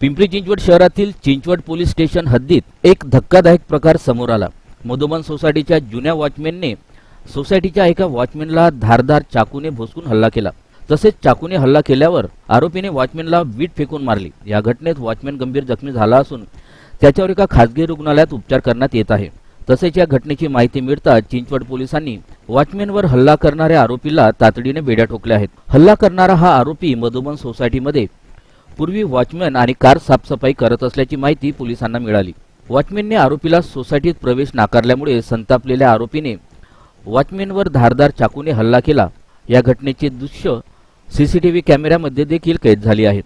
पिंपरी चिंचवड शहरातील Chinchwad police station हद्दीत एक धक्कादायक प्रकार समोर आला. मधुबन सोसायटीच्या जुन्या वॉचमॅनने सोसायटीच्या एका वॉचमॅनला धारदार चाकूने भोसकून हल्ला केला. तसेच चाकूने हल्ला केल्यावर आरोपीने वॉचमॅनला वीट फेकून मारली. या घटनेत वॉचमॅन गंभीर जखमी झाला असून त्याच्यावर एका खासगी रुग्णालयात उपचार करण्यात येत आहे. तसेच या घटनेची माहिती मिळताच चिंचवड पोलिसांनी वॉचमॅनवर हल्ला करणाऱ्या आरोपीला तातडीने बेड्या ठोकल्या आहेत. हल्ला करणारा हा आरोपी मधुबन सोसायटीमध्ये पूर्वी वॉचमॅन आणि कार साफसफाई करत असल्याची माहिती पोलिसांना मिळाली. वॉचमॅनने आरोपीला सोसायटीत प्रवेश नाकारल्यामुळे संतापलेल्या आरोपीने वॉचमॅनवर धारदार चाकूने हल्ला केला. या घटनेचे दृश्य सीसीटीव्ही कॅमेऱ्यामध्ये देखील कैद झाली आहेत.